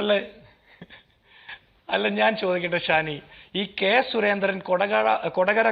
അല്ല? അല്ല ഞാൻ ചോദിക്കട്ടെ ഷാനി. ഈ കെ സുരേന്ദ്രൻ കൊടകര കൊടകര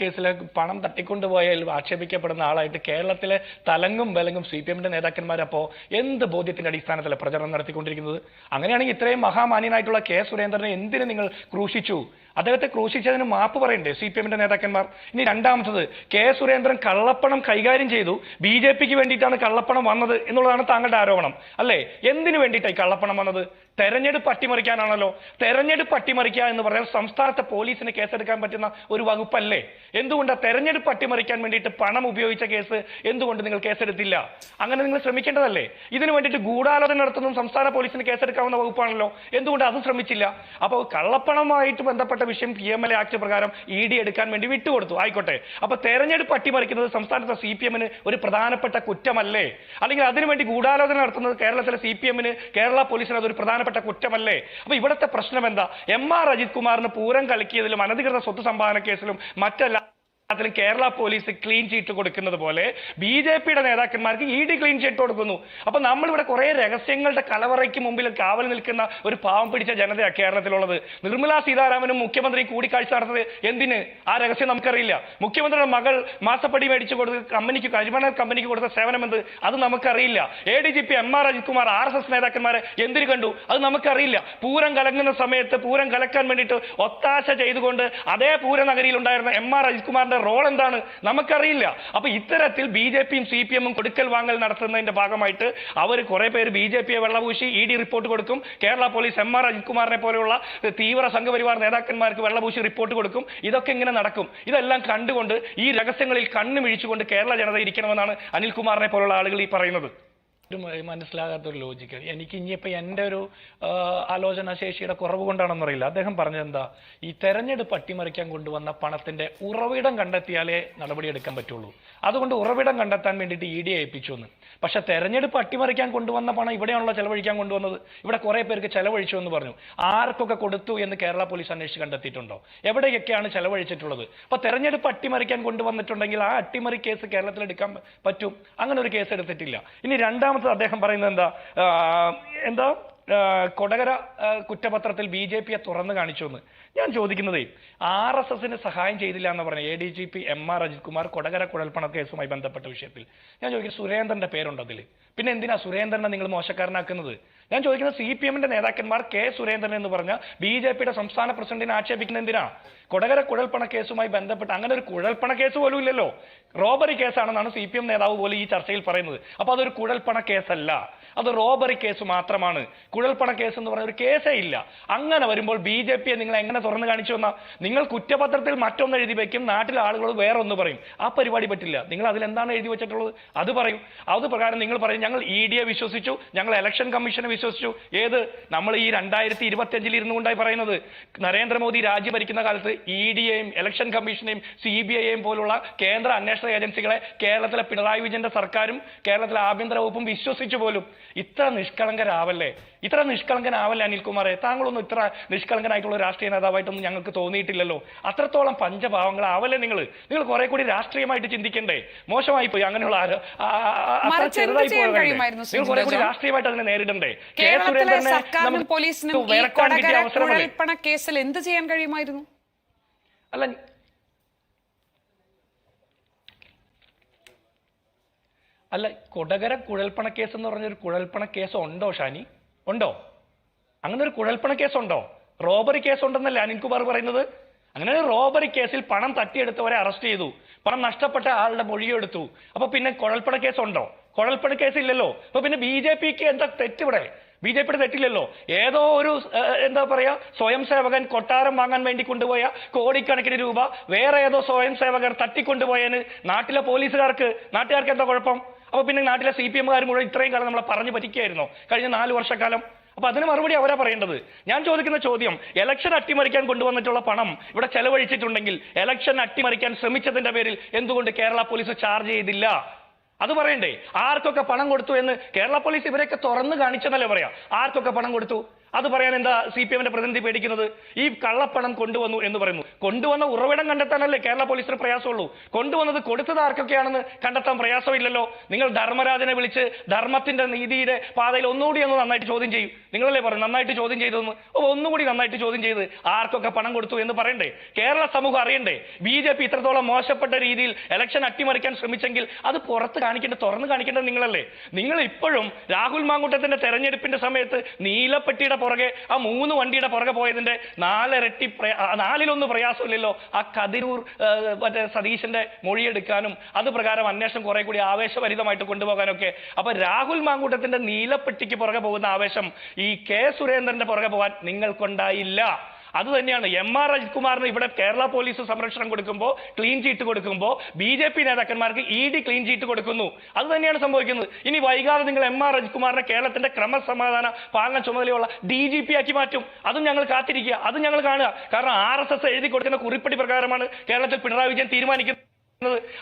കേസിലെ പണം തട്ടിക്കൊണ്ടുപോയതിൽ ആക്ഷേപിക്കപ്പെടുന്ന ആളായിട്ട് കേരളത്തിലെ തലങ്ങും വിലങ്ങും സി പി എമ്മിന്റെ നേതാക്കന്മാരപ്പോ എന്ത് ബോധ്യത്തിന്റെ അടിസ്ഥാനത്തിലെ പ്രചരണം നടത്തിക്കൊണ്ടിരിക്കുന്നത്? അങ്ങനെയാണെങ്കിൽ ഇത്രയും മഹാമാന്യനായിട്ടുള്ള കെ സുരേന്ദ്രനെ എന്തിനു നിങ്ങൾ ക്രൂശിച്ചു? അദ്ദേഹത്തെ ക്രൂശിച്ചതിന് മാപ്പ് പറയണ്ടേ സി പി എമ്മിന്റെ നേതാക്കന്മാർ? ഇനി രണ്ടാമത്തത് കെ സുരേന്ദ്രൻ കള്ളപ്പണം കൈകാര്യം ചെയ്തു. ബി ജെ പിക്ക് വേണ്ടിയിട്ടാണ് കള്ളപ്പണം വന്നത് എന്നുള്ളതാണ് താങ്കളുടെ ആരോപണം. അല്ലേ? എന്തിനു വേണ്ടിയിട്ടായി കള്ളപ്പണം വന്നത്? തെരഞ്ഞെടുപ്പ് അട്ടിമറിക്കാനാണല്ലോ. തെരഞ്ഞെടുപ്പ് അട്ടിമറിക്കുക എന്ന് പറഞ്ഞാൽ സംസ്ഥാനത്തെ പോലീസിന് കേസെടുക്കാൻ പറ്റുന്ന ഒരു വകുപ്പല്ലേ? എന്തുകൊണ്ട് തെരഞ്ഞെടുപ്പ് അട്ടിമറിക്കാൻ വേണ്ടിയിട്ട് പണം ഉപയോഗിച്ച കേസ് എന്തുകൊണ്ട് നിങ്ങൾ കേസെടുത്തില്ല? അങ്ങനെ നിങ്ങൾ ശ്രമിക്കേണ്ടതല്ലേ? ഇതിനു വേണ്ടിയിട്ട് ഗൂഢാലോചന നടത്തുന്നതും സംസ്ഥാന പോലീസിന് കേസെടുക്കാവുന്ന വകുപ്പാണല്ലോ. എന്തുകൊണ്ട് അത് ശ്രമിച്ചില്ല? അപ്പോൾ കള്ളപ്പണമായിട്ട് ബന്ധപ്പെട്ട വിഷയം പി എം എൽ ആക്ട് പ്രകാരം ഇ ഡി എടുക്കാൻ വേണ്ടി വിട്ടുകൊടുത്തു. ആയിക്കോട്ടെ. അപ്പൊ തെരഞ്ഞെടുപ്പ് അട്ടിമറിക്കുന്നത് സംസ്ഥാനത്തെ സി പി എമ്മിന് ഒരു പ്രധാനപ്പെട്ട കുറ്റമല്ലേ? അല്ലെങ്കിൽ അതിനുവേണ്ടി ഗൂഢാലോചന നടത്തുന്നത് കേരളത്തിലെ സി പി എമ്മിന് കേരള പോലീസിന് അതൊരു പ്രധാനപ്പെട്ട കുറ്റമല്ലേ? അപ്പൊ ഇവിടുത്തെ പ്രശ്നം എന്താ? എം ആർ അജിത് കുമാറിന് പൂരം കളിക്കിയതിലും അനധികൃത സ്വത്ത് സമ്പാദന കേസിലും മറ്റെല്ലാ അതിലും കേരള പോലീസ് ക്ലീൻ ചീറ്റ് കൊടുക്കുന്നത് പോലെ ബി ജെ പിയുടെ നേതാക്കന്മാർക്ക് ഇ ഡി ക്ലീൻ ചീറ്റ് കൊടുക്കുന്നു. അപ്പൊ നമ്മളിവിടെ കുറെ രഹസ്യങ്ങളുടെ കലവറയ്ക്ക് മുമ്പിൽ കാവൽ നിൽക്കുന്ന ഒരു പാവം പിടിച്ച ജനതയാണ് കേരളത്തിലുള്ളത്. നിർമ്മലാ സീതാരാമനും മുഖ്യമന്ത്രിയും കൂടിക്കാഴ്ച നടത്തത് എന്തിന്? ആ രഹസ്യം നമുക്കറിയില്ല. മുഖ്യമന്ത്രിയുടെ മകൾ മാസപ്പടി മേടിച്ചു കൊടുത്ത് കമ്പനിക്ക് കരിമണൽ കമ്പനിക്ക് കൊടുത്ത സേവനം എന്ത്? അത് നമുക്കറിയില്ല. A D G P M R Ajith Kumar R S S നേതാക്കന്മാരെ എന്തിനു കണ്ടു? അത് നമുക്കറിയില്ല. പൂരം കലങ്ങുന്ന സമയത്ത് പൂരം കലക്കാൻ വേണ്ടിയിട്ട് ഒത്താശ ചെയ്തുകൊണ്ട് അതേ പൂരനഗരിയിൽ ഉണ്ടായിരുന്ന എം ആർ അജിത് കുമാറിന്റെ റോൾ എന്താണ്? നമുക്കറിയില്ല. അപ്പൊ ഇത്തരത്തിൽ ബി ജെ പിയും സി പി എമ്മും കൊടുക്കൽ വാങ്ങൽ നടത്തുന്നതിന്റെ ഭാഗമായിട്ട് അവർ കുറെ പേര് ബി ജെ പിയെ വെള്ളപൂശി ഇ ഡി റിപ്പോർട്ട് കൊടുക്കും. Kerala police M R Ajith കുമാറിനെ പോലെയുള്ള തീവ്ര സംഘപരിവാർ നേതാക്കന്മാർക്ക് വെള്ളപൂശി റിപ്പോർട്ട് കൊടുക്കും. ഇതൊക്കെ ഇങ്ങനെ നടക്കും. ഇതെല്ലാം കണ്ടുകൊണ്ട് ഈ രഹസ്യങ്ങളിൽ കണ്ണു മിഴിച്ചുകൊണ്ട് കേരള ജനത ഇരിക്കണമെന്നാണ് അനിൽകുമാറിനെ പോലുള്ള ആളുകൾ ഈ പറയുന്നത്. ഒരു മ- മനസ്സിലാകാത്തൊരു ലോജിക്ക് എനിക്ക് ഇനിയിപ്പോൾ എന്റെ ഒരു ആ, ആലോചന ശേഷിയുടെ കുറവ് കൊണ്ടാണെന്നറിയില്ല അദ്ദേഹം പറഞ്ഞെന്താ ഈ തെരഞ്ഞെടുപ്പ് അട്ടിമറിക്കാൻ കൊണ്ടുവന്ന പണത്തിന്റെ ഉറവിടം കണ്ടെത്തിയാലേ നടപടിയെടുക്കാൻ പറ്റുള്ളൂ. അതുകൊണ്ട് ഉറവിടം കണ്ടെത്താൻ വേണ്ടിയിട്ട് ഇ ഡി ഏൽപ്പിച്ചു എന്ന്. പക്ഷേ തെരഞ്ഞെടുപ്പ് അട്ടിമറിക്കാൻ കൊണ്ടുവന്ന പണം ഇവിടെയാണല്ലോ ചെലവഴിക്കാൻ കൊണ്ടുവന്നത്. ഇവിടെ കുറേ പേർക്ക് ചെലവഴിച്ചു എന്ന് പറഞ്ഞു. ആർക്കൊക്കെ കൊടുത്തു എന്ന് കേരള പോലീസ് അന്വേഷിച്ച് കണ്ടെത്തിയിട്ടുണ്ടോ? എവിടെയൊക്കെയാണ് ചെലവഴിച്ചിട്ടുള്ളത്? അപ്പോൾ തെരഞ്ഞെടുപ്പ് അട്ടിമറിക്കാൻ കൊണ്ടുവന്നിട്ടുണ്ടെങ്കിൽ ആ അട്ടിമറി കേസ് കേരളത്തിൽ എടുക്കാൻ പറ്റും. അങ്ങനെ ഒരു കേസ് എടുത്തിട്ടില്ല. ഇനി രണ്ടാമത്തെ അദ്ദേഹം പറയുന്നത് എന്താ? എന്താ? കൊടകര കുറ്റപത്രത്തിൽ ബി ജെ പിയെ തുറന്നു കാണിച്ചു എന്ന്. ഞാൻ ചോദിക്കുന്നതേ ആർ എസ് എസിന് സഹായം ചെയ്തില്ല എന്ന് പറഞ്ഞ A D G P M R Ajith Kumar Kodakara കുഴൽപ്പണ കേസുമായി ബന്ധപ്പെട്ട വിഷയത്തിൽ. ഞാൻ ചോദിക്കുന്നത് സുരേന്ദ്രന്റെ പേരുണ്ടോ അതിൽ പിന്നെ എന്തിനാ സുരേന്ദ്രനെ നിങ്ങൾ മോശക്കാരനാക്കുന്നത്? ഞാൻ ചോദിക്കുന്നത് സി പി എമ്മിന്റെ നേതാക്കന്മാർ കെ സുരേന്ദ്രൻ എന്ന് പറഞ്ഞ ബി ജെ പിയുടെ സംസ്ഥാന പ്രസിഡന്റിനെ ആക്ഷേപിക്കുന്നത് എന്തിനാ? കൊടകര കുഴൽപ്പണ കേസുമായി ബന്ധപ്പെട്ട് അങ്ങനെ ഒരു കുഴൽപ്പണ കേസ് പോലും ഇല്ലല്ലോ. റോബറി കേസാണെന്നാണ് സി പി എം നേതാവ് പോലും ഈ ചർച്ചയിൽ പറയുന്നത്. അപ്പൊ അതൊരു കുഴൽപ്പണ കേസല്ല. അത് റോബറി കേസ് മാത്രമാണ്. കുഴൽപ്പണ കേസ് എന്ന് പറഞ്ഞ ഒരു കേസേ ഇല്ല. അങ്ങനെ വരുമ്പോൾ ബി ജെ പിയെ നിങ്ങൾ എങ്ങനെ തുറന്നു കാണിച്ചു വന്നാൽ നിങ്ങൾ കുറ്റപത്രത്തിൽ മറ്റൊന്ന് എഴുതി വെക്കും നാട്ടിലെ ആളുകൾ വേറൊന്ന് പറയും. ആ പരിപാടി പറ്റില്ല. നിങ്ങൾ അതിൽ എന്താണ് എഴുതി വെച്ചിട്ടുള്ളത്? അത് പറയും. അത് പ്രകാരം നിങ്ങൾ പറയും ഞങ്ങൾ ഇ ഡിയെ വിശ്വസിച്ചു ഞങ്ങൾ ഇലക്ഷൻ കമ്മീഷനെ വിശ്വസിച്ചു. ഏത്? നമ്മൾ ഈ രണ്ടായിരത്തി ഇരുപത്തി അഞ്ചിൽ ഇരുന്നു കൊണ്ടായി പറയുന്നത്. നരേന്ദ്രമോദി രാജ്യം ഭരിക്കുന്ന കാലത്ത് ഇ ഡിയെയും ഇലക്ഷൻ കമ്മീഷനെയും സി ബി ഐയെയും പോലുള്ള കേന്ദ്ര അന്വേഷണ ഏജൻസികളെ കേരളത്തിലെ പിണറായി വിജയന്റെ സർക്കാരും കേരളത്തിലെ ആഭ്യന്തര വകുപ്പും വിശ്വസിച്ചു പോലും. ഇത്ര നിഷ്കളങ്കരാവല്ലേ? ഇത്ര നിഷ്കളങ്കനാവല്ലേ അനിൽകുമാറെ? താങ്കളൊന്നും ഇത്ര നിഷ്കളങ്കനായിട്ടുള്ള രാഷ്ട്രീയ നേതാവായിട്ടൊന്നും ഞങ്ങൾക്ക് തോന്നിയിട്ടില്ലല്ലോ. അത്രത്തോളം പഞ്ചഭാവങ്ങളാവല്ലേ നിങ്ങൾ നിങ്ങൾ കുറെ കൂടി രാഷ്ട്രീയമായിട്ട് ചിന്തിക്കണ്ടേ? മോശമായി പോയി അങ്ങനെയുള്ള ചെറുതായി നിങ്ങൾ കുറെ കൂടി രാഷ്ട്രീയമായിട്ട് അതിനെ നേരിടണ്ടേ? കെ. സുരേന്ദ്രനെ പോലീസിനും കേസിൽ എന്ത് ചെയ്യാൻ കഴിയുമായിരുന്നു? അല്ല അല്ല കൊടകര കുഴൽപ്പണ കേസ് എന്ന് പറഞ്ഞൊരു കുഴൽപ്പണ കേസ് ഉണ്ടോ ഷാനി? ഉണ്ടോ? അങ്ങനെ ഒരു കുഴൽപ്പണ കേസുണ്ടോ? റോബറി കേസ് ഉണ്ടെന്നല്ലേ അനിൽകുമാർ പറയുന്നത്? അങ്ങനെ ഒരു റോബറി കേസിൽ പണം തട്ടിയെടുത്തവരെ അറസ്റ്റ് ചെയ്തു. പണം നഷ്ടപ്പെട്ട ആളുടെ മൊഴിയെടുത്തു അപ്പൊ പിന്നെ കുഴൽപ്പണ കേസ് ഉണ്ടോ കുഴൽപ്പണ കേസ് ഇല്ലല്ലോ അപ്പൊ പിന്നെ ബി ജെ പിക്ക് എന്താ തെറ്റിവിടെ ബി ജെ പിയുടെ തെറ്റില്ലല്ലോ. ഏതോ ഒരു എന്താ പറയാ സ്വയം സേവകൻ കൊട്ടാരം വാങ്ങാൻ വേണ്ടി കൊണ്ടുപോയ കോടിക്കണക്കിന് രൂപ വേറെ ഏതോ സ്വയം സേവകർ തട്ടിക്കൊണ്ടുപോയതിന് നാട്ടിലെ പോലീസുകാർക്ക് നാട്ടുകാർക്ക് എന്താ കുഴപ്പം? അപ്പൊ പിന്നെ നാട്ടിലെ സി പി എമ്മുകാർ മുഴുവൻ ഇത്രയും കാലം നമ്മളെ പറഞ്ഞു പറ്റിക്കായിരുന്നു. കഴിഞ്ഞ നാല് വർഷക്കാലം. അപ്പൊ അതിന് മറുപടി അവരാ പറയേണ്ടത്. ഞാൻ ചോദിക്കുന്ന ചോദ്യം ഇലക്ഷൻ അട്ടിമറിക്കാൻ കൊണ്ടുവന്നിട്ടുള്ള പണം ഇവിടെ ചെലവഴിച്ചിട്ടുണ്ടെങ്കിൽ ഇലക്ഷൻ അട്ടിമറിക്കാൻ ശ്രമിച്ചതിന്റെ പേരിൽ എന്തുകൊണ്ട് കേരള പോലീസ് ചാർജ് ചെയ്തില്ല? അത് പറയണ്ടേ ആർക്കൊക്കെ പണം കൊടുത്തു എന്ന് കേരള പോലീസ് ഇവരെയൊക്കെ തുറന്നു കാണിച്ചെന്നല്ലേ പറയാം? ആർക്കൊക്കെ പണം കൊടുത്തു? അത് പറയാൻ എന്താ സി പി എമ്മിന്റെ പ്രതിനിധി പേടിക്കുന്നത്? ഈ കള്ളപ്പണം കൊണ്ടുവന്നു എന്ന് പറയുന്നു. കൊണ്ടുവന്ന ഉറവിടം കണ്ടെത്താനല്ലേ കേരള പോലീസിന് പ്രയാസമുള്ളൂ? കൊണ്ടുവന്നത് കൊടുത്തത് ആർക്കൊക്കെയാണെന്ന് കണ്ടെത്താൻ പ്രയാസമില്ലല്ലോ? നിങ്ങൾ ധർമ്മരാജനെ വിളിച്ച് ധർമ്മത്തിന്റെ നീതിയുടെ പാതയിൽ ഒന്നുകൂടി ഒന്ന് നന്നായിട്ട് ചോദ്യം ചെയ്യും. നിങ്ങളല്ലേ പറഞ്ഞു നന്നായിട്ട് ചോദ്യം ചെയ്തതെന്ന്? ഒന്നുകൂടി നന്നായിട്ട് ചോദ്യം ചെയ്ത് ആർക്കൊക്കെ പണം കൊടുത്തു എന്ന് പറയണ്ടേ? കേരള സമൂഹം അറിയണ്ടേ? ബി ജെ പി ഇത്രത്തോളം മോശപ്പെട്ട രീതിയിൽ ഇലക്ഷൻ അട്ടിമറിക്കാൻ ശ്രമിച്ചെങ്കിൽ അത് പുറത്ത് കാണിക്കേണ്ട തുറന്ന് കാണിക്കേണ്ടത് നിങ്ങളല്ലേ? നിങ്ങൾ ഇപ്പോഴും രാഹുൽ മാങ്കൂട്ടത്തിന്റെ തെരഞ്ഞെടുപ്പിന്റെ സമയത്ത് നീലപ്പെട്ടിയുടെ പുറകെ ആ മൂന്ന് വണ്ടിയുടെ പുറകെ പോയതിന്റെ നാലിരട്ടി നാലിലൊന്ന് പ്രയാസമില്ലല്ലോ. ആ കതിരൂർ മറ്റേ സതീശന്റെ മൊഴിയെടുക്കാനും അത് പ്രകാരം അന്വേഷണം കുറെ കൂടി ആവേശഭരിതമായിട്ട് കൊണ്ടുപോകാനൊക്കെ. അപ്പൊ രാഹുൽ മാങ്കൂട്ടത്തിന്റെ നീലപ്പെട്ടിക്ക് പുറകെ പോകുന്ന ആവേശം ഈ കെ സുരേന്ദ്രന്റെ പുറകെ പോകാൻ നിങ്ങൾക്കുണ്ടായില്ല. അത് തന്നെയാണ് എം ആർ അജിത്കുമാറിന് ഇവിടെ കേരള പോലീസ് സംരക്ഷണം കൊടുക്കുമ്പോൾ ക്ലീൻ ചീറ്റ് കൊടുക്കുമ്പോൾ ബി ജെ പി നേതാക്കന്മാർക്ക് ഇ ഡി ക്ലീൻ ചീറ്റ് കൊടുക്കുന്നു. അത് തന്നെയാണ് സംഭവിക്കുന്നത്. ഇനി വൈകാതെ നിങ്ങൾ എം ആർ അജിത്കുമാറിനെ കേരളത്തിന്റെ ക്രമസമാധാന പാലന ചുമതലയുള്ള ഡി ജി പി ആക്കി മാറ്റും. അതും ഞങ്ങൾ കാത്തിരിക്കുക. അതും ഞങ്ങൾ കാണുക. കാരണം ആർ എസ് എസ് എഴുതി കൊടുക്കുന്ന കുറിപ്പടി പ്രകാരമാണ് കേരളത്തിൽ പിണറായി വിജയൻ തീരുമാനിക്കുന്നത്.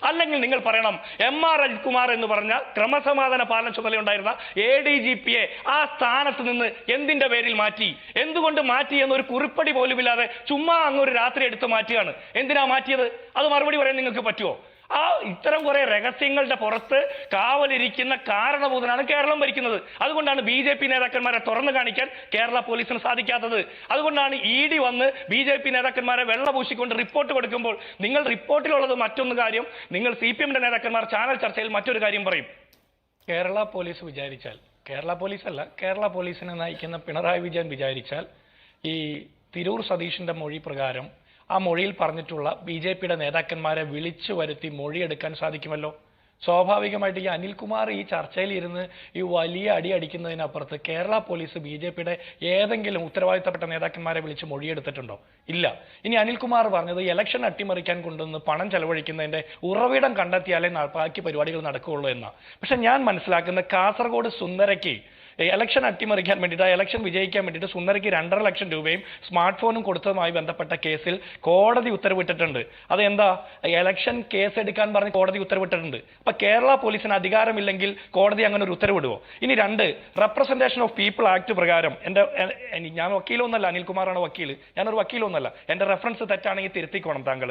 അല്ലെങ്കിൽ നിങ്ങൾ പറയണം എം ആർ അജിത്കുമാർ എന്ന് പറഞ്ഞ ക്രമസമാധാന പാലന ചുമതലയുണ്ടായിരുന്ന എ ഡി ജി പിയെ ആ സ്ഥാനത്ത് നിന്ന് എന്തിന്റെ പേരിൽ മാറ്റി? എന്തുകൊണ്ട് മാറ്റി എന്നൊരു കുറിപ്പടി പോലുമില്ലാതെ ചുമ്മാ അങ്ങ് ഒരു രാത്രി എടുത്ത് മാറ്റിയാണ് എന്തിനാ മാറ്റിയത്? അത് മറുപടി പറയാൻ നിങ്ങൾക്ക് പറ്റുമോ ആ ഇത്തരം കുറെ രഹസ്യങ്ങളുടെ പുറത്ത് കാവലിരിക്കുന്ന കാരണഭൂതനാണ് കേരളം ഭരിക്കുന്നത്. അതുകൊണ്ടാണ് ബി ജെ പി നേതാക്കന്മാരെ തുറന്നു കാണിക്കാൻ കേരള പോലീസിന് സാധിക്കാത്തത്. അതുകൊണ്ടാണ് ഇ ഡി വന്ന് ബി ജെ പി നേതാക്കന്മാരെ വെള്ളപൂശിക്കൊണ്ട് റിപ്പോർട്ട് കൊടുക്കുമ്പോൾ നിങ്ങൾ റിപ്പോർട്ടിലുള്ളത് മറ്റൊന്ന് കാര്യം നിങ്ങൾ സി പി എമ്മിന്റെ നേതാക്കന്മാർ ചാനൽ ചർച്ചയിൽ മറ്റൊരു കാര്യം പറയും. കേരള പോലീസ് വിചാരിച്ചാൽ കേരള പോലീസ് അല്ല കേരള പോലീസിനെ നയിക്കുന്ന പിണറായി വിജയൻ വിചാരിച്ചാൽ ഈ തിരൂർ സതീഷിന്റെ മൊഴി പ്രകാരം ആ മൊഴിയിൽ പറഞ്ഞിട്ടുള്ള ബി ജെ പിയുടെ നേതാക്കന്മാരെ വിളിച്ചു വരുത്തി മൊഴിയെടുക്കാൻ സാധിക്കുമല്ലോ. സ്വാഭാവികമായിട്ട് ഈ അനിൽകുമാർ ഈ ചർച്ചയിൽ ഇരുന്ന് ഈ വലിയ അടി അടിക്കുന്നതിനപ്പുറത്ത് കേരള പോലീസ് ബി ജെ പിയുടെ ഏതെങ്കിലും ഉത്തരവാദിത്തപ്പെട്ട നേതാക്കന്മാരെ വിളിച്ച് മൊഴിയെടുത്തിട്ടുണ്ടോ? ഇല്ല. ഇനി അനിൽകുമാർ പറഞ്ഞത് ഇലക്ഷൻ അട്ടിമറിക്കാൻ കൊണ്ടുവന്ന് പണം ചെലവഴിക്കുന്നതിന്റെ ഉറവിടം കണ്ടെത്തിയാലേ ബാക്കി പരിപാടികൾ നടക്കുകയുള്ളൂ എന്നാണ് പക്ഷെ ഞാൻ മനസ്സിലാക്കുന്ന കാസർഗോഡ് സുന്ദരയ്ക്ക് ഇലക്ഷൻ അട്ടിമറിക്കാൻ വേണ്ടിയിട്ട് ആ ഇലക്ഷൻ വിജയിക്കാൻ വേണ്ടിയിട്ട് സുന്ദരയ്ക്ക് രണ്ടര ലക്ഷം രൂപയും സ്മാർട്ട് ഫോണും കൊടുത്തതുമായി ബന്ധപ്പെട്ട കേസിൽ കോടതി ഉത്തരവിട്ടിട്ടുണ്ട്. അതെന്താ? ഇലക്ഷൻ കേസ് എടുക്കാൻ പറഞ്ഞ് കോടതി ഉത്തരവിട്ടിട്ടുണ്ട്. അപ്പൊ കേരള പോലീസിന് അധികാരമില്ലെങ്കിൽ കോടതി അങ്ങനെ ഒരു ഉത്തരവിടുവോ? ഇനി രണ്ട് റെപ്രസെന്റേഷൻ ഓഫ് പീപ്പിൾ ആക്ട് പ്രകാരം എന്റെ ഞാൻ വക്കീലൊന്നല്ല അനിൽകുമാറാണ് വക്കീൽ ഞാനൊരു വക്കീലൊന്നല്ല. എന്റെ റെഫറൻസ് തെറ്റാണെങ്കിൽ തിരുത്തിക്കോണം താങ്കൾ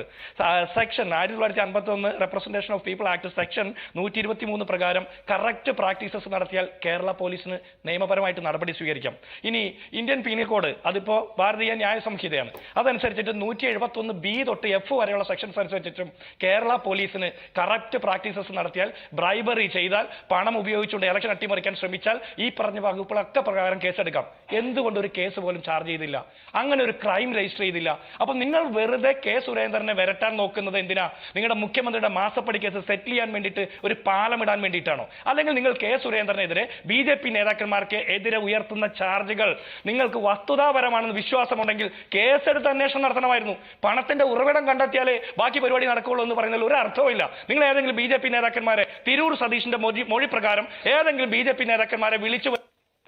സെക്ഷൻ ആയിരത്തി തൊള്ളായിരത്തി അമ്പത്തി ഒന്ന് representation of people act section നൂറ്റി ഇരുപത്തി മൂന്ന് പ്രകാരം കറക്റ്റ് പ്രാക്ടീസസ് നടത്തിയാൽ കേരള പോലീസിന് നിയമപരമായിട്ട് നടപടി സ്വീകരിക്കാം. ഇനി ഇന്ത്യൻ പീനൽ കോഡ് അതിപ്പോ ഭാരതീയ ന്യായ സംഹിതയാണ് അതനുസരിച്ചിട്ട് നൂറ്റി എഴുപത്തി ഒന്ന് ബി തൊട്ട് എഫ് വരെയുള്ള സെക്ഷൻസ് അനുസരിച്ചിട്ടും കേരള പോലീസിന് കറക്റ്റ് പ്രാക്ടീസസ് നടത്തിയാൽ ബ്രൈബറി ചെയ്താൽ പണം ഉപയോഗിച്ചുകൊണ്ട് ഇലക്ഷൻ അട്ടിമറിക്കാൻ ശ്രമിച്ചാൽ ഈ പറഞ്ഞ വകുപ്പുകളൊക്കെ പ്രകാരം കേസെടുക്കാം. എന്തുകൊണ്ട് ഒരു കേസ് പോലും ചാർജ് ചെയ്തില്ല? അങ്ങനെ ഒരു ക്രൈം രജിസ്റ്റർ ചെയ്തില്ല. അപ്പൊ നിങ്ങൾ വെറുതെ കെ സുരേന്ദ്രനെ വരട്ടാൻ നോക്കുന്നത് എന്തിനാ? നിങ്ങളുടെ മുഖ്യമന്ത്രിയുടെ മാസപ്പടി കേസ് സെറ്റിൽ ചെയ്യാൻ വേണ്ടിയിട്ട് ഒരു പാലം ഇടാൻ വേണ്ടിയിട്ടാണോ? അല്ലെങ്കിൽ നിങ്ങൾ കെ സുരേന്ദ്രനെതിരെ ബി ജെ പി നേതാക്കന്മാർക്ക് എതിരെ ഉയർത്തുന്ന ചാർജുകൾ. നിങ്ങൾക്ക് വസ്തുതാപരമാണെന്ന് വിശ്വാസമുണ്ടെങ്കിൽ കേസെടുത്ത് അന്വേഷണം നടത്തണമായിരുന്നു. പണത്തിന്റെ ഉറവിടം കണ്ടെത്തിയാലേ ബാക്കി പരിപാടി നടക്കുകയുള്ളൂ എന്ന് പറയുന്നതിൽ ഒരു അർത്ഥവുമില്ല നിങ്ങൾ ഏതെങ്കിലും ബി നേതാക്കന്മാരെ തിരൂർ സതീഷിന്റെ മൊഴി മൊഴി പ്രകാരം ഏതെങ്കിലും ബി നേതാക്കന്മാരെ വിളിച്ചു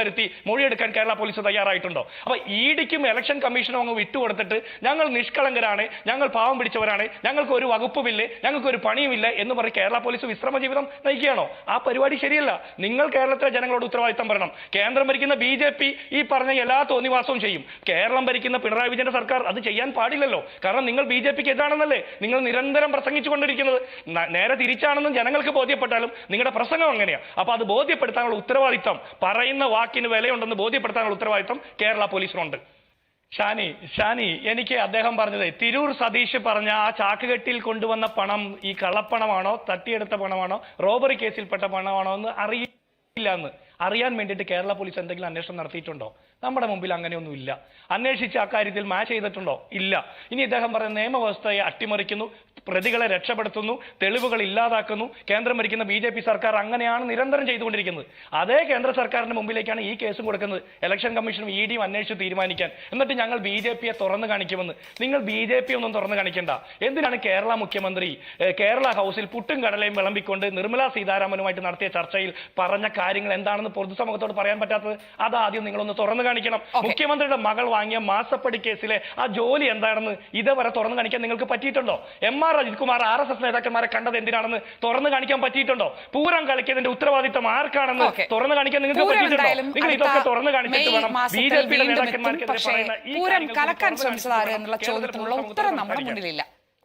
വരുത്തി മൊഴിയെടുക്കാൻ കേരള പോലീസ് തയ്യാറായിട്ടുണ്ടോ? അപ്പൊ ഇഡിക്കും ഇലക്ഷൻ കമ്മീഷനും അങ്ങ് വിട്ടുകൊടുത്തിട്ട് ഞങ്ങൾ നിഷ്കളങ്കരാണ് ഞങ്ങൾ പാവം പിടിച്ചവരാണ് ഞങ്ങൾക്ക് ഒരു വകുപ്പുമില്ല ഞങ്ങൾക്ക് ഒരു പണിയുമില്ല എന്ന് പറഞ്ഞ് കേരള പോലീസ് വിശ്രമ ജീവിതം നയിക്കുകയാണോ? ആ പരിപാടി ശരിയല്ല. നിങ്ങൾ കേരളത്തിലെ ജനങ്ങളോട് ഉത്തരവാദിത്തം പറയണം. കേന്ദ്രം ഭരിക്കുന്ന ബി ജെ പി ഈ പറഞ്ഞ എല്ലാ തോന്നിവാസവും ചെയ്യും. കേരളം ഭരിക്കുന്ന പിണറായി വിജയന്റെ സർക്കാർ അത് ചെയ്യാൻ പാടില്ലല്ലോ. കാരണം നിങ്ങൾ ബി ജെ പിക്ക് എതാണെന്നല്ലേ നിങ്ങൾ നിരന്തരം പ്രസംഗിച്ചുകൊണ്ടിരിക്കുന്നത്. നേരെ തിരിച്ചാണെന്നും ജനങ്ങൾക്ക് ബോധ്യപ്പെട്ടാലും നിങ്ങളുടെ പ്രസംഗം അങ്ങനെയാണ് അപ്പൊ അത് ബോധ്യപ്പെടുത്താനുള്ള ഉത്തരവാദിത്തം പറയുന്ന വാക്കിന് വിലയുണ്ടെന്ന് ബോധ്യപ്പെടുത്താനുള്ള ഉത്തരവാദിത്വം കേരള പോലീസിനുണ്ട്. ഷാനി ഷാനി എനിക്ക് അദ്ദേഹം പറഞ്ഞത് തിരൂർ സതീഷ് പറഞ്ഞ ആ ചാക്കുകെട്ടിൽ കൊണ്ടുവന്ന പണം ഈ കള്ളപ്പണമാണോ തട്ടിയെടുത്ത പണമാണോ റോബറി കേസിൽപ്പെട്ട പണമാണോ എന്ന് അറിയില്ല എന്ന്. അറിയാൻ വേണ്ടിയിട്ട് കേരള പോലീസ് എന്തെങ്കിലും അന്വേഷണം നടത്തിയിട്ടുണ്ടോ? നമ്മുടെ മുമ്പിൽ അങ്ങനെയൊന്നും ഇല്ല അന്വേഷിച്ച് ആ കാര്യത്തിൽ മാച്ച് ചെയ്തിട്ടുണ്ടോ? ഇല്ല. ഇനി ഇദ്ദേഹം പറയുന്ന നിയമവ്യവസ്ഥയെ അട്ടിമറിക്കുന്നു പ്രതികളെ രക്ഷപ്പെടുത്തുന്നു തെളിവുകൾ ഇല്ലാതാക്കുന്നു. കേന്ദ്രം ഭരിക്കുന്ന ബി ജെ പി സർക്കാർ അങ്ങനെയാണ് നിരന്തരം ചെയ്തുകൊണ്ടിരിക്കുന്നത്. അതേ കേന്ദ്ര സർക്കാരിന്റെ മുമ്പിലേക്കാണ് ഈ കേസും കൊടുക്കുന്നത്. ഇലക്ഷൻ കമ്മീഷനും ഇ ഡിയും അന്വേഷിച്ച് തീരുമാനിക്കാൻ. എന്നിട്ട് ഞങ്ങൾ ബി ജെ പിയെ തുറന്നു കാണിക്കുമെന്ന്. നിങ്ങൾ ബി ജെ പി ഒന്നും തുറന്നു കാണിക്കേണ്ട. എന്തിനാണ് കേരള മുഖ്യമന്ത്രി കേരള ഹൗസിൽ പുട്ടും കടലയും വിളമ്പിക്കൊണ്ട് നിർമ്മല സീതാരാമനുമായിട്ട് നടത്തിയ ചർച്ചയിൽ പറഞ്ഞ കാര്യങ്ങൾ എന്താണെന്ന് പൊതുസമൂഹത്തോട് പറയാൻ പറ്റാത്തത്? അതാദ്യം നിങ്ങളൊന്ന് തുറന്നു കാണിക്കണം. മുഖ്യമന്ത്രിയുടെ മകൾ വാങ്ങിയ മാസപ്പടി കേസിലെ ആ ജോലി എന്താണെന്ന് ഇതുവരെ തുറന്നു കാണിക്കാൻ നിങ്ങൾക്ക് പറ്റിയിട്ടുണ്ടോ? M R Ajith Kumar R S S നേതാക്കന്മാരെ കണ്ടത് എന്തിനാണെന്ന് തുറന്നു കാണിക്കാൻ പറ്റിയിട്ടുണ്ടോ? പൂരം കളിക്കുന്നതിന്റെ ഉത്തരവാദിത്തം ആർക്കാണെന്ന് തുറന്നു കാണിക്കാൻ നിങ്ങൾക്ക് പറ്റിയിട്ടുണ്ടോ? നിങ്ങൾ ഇതൊക്കെ തുറന്നു കാണിച്ചിട്ട് വേണം ബി ജെ പിയുടെ നേതാക്കന്മാർക്കെതിരെ പറയുന്ന ഈ കലക്കാൻ ചോദ്യത്തിനുള്ള ഉത്തരം നമ്മുടെ മുന്നിലില്ല.